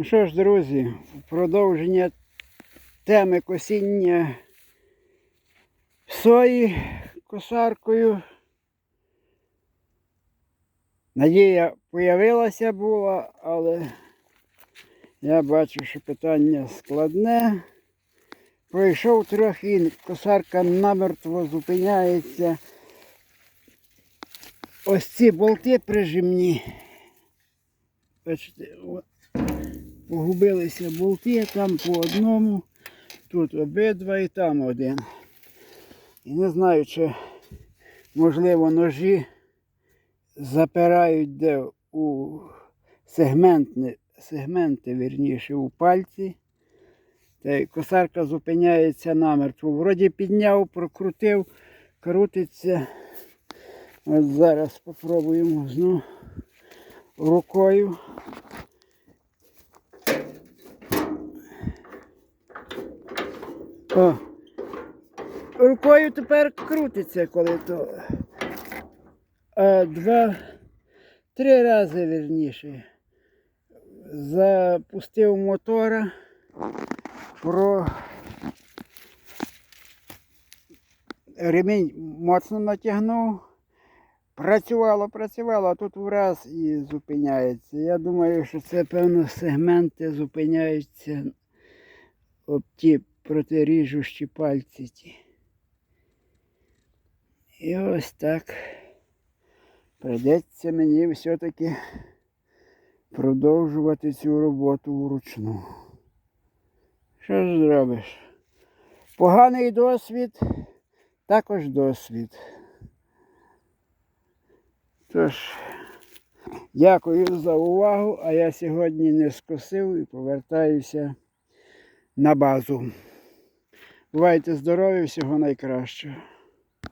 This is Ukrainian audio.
Ну що ж, друзі, продовження теми косіння сої косаркою. Надія появилася була, але я бачу, що питання складне. Пройшов трохи, косарка намертво зупиняється. Ось ці болти прижимні. Бачите, погубилися болти, там по одному, тут обидва і там один. І не знаю, чи можливо ножі запирають де у сегментні, сегменти, вірніше, у пальці. Та й косарка зупиняється намертво. Вроді підняв, прокрутив, крутиться. От зараз спробуємо знову рукою. О, рукою тепер крутиться, коли то. А два, три рази вірніше. Запустив мотора про ремінь моцно натягнув. Працювало, працювало, а тут враз і зупиняється. Я думаю, що це, певно, сегменти зупиняються об ті протиріжущі пальці. Ті. І ось так. Придеться мені все-таки продовжувати цю роботу вручну. Що ж зробиш? Поганий досвід, також досвід. Тож, дякую за увагу, а я сьогодні не скосив і повертаюся на базу. Бувайте здорові, всього найкращого.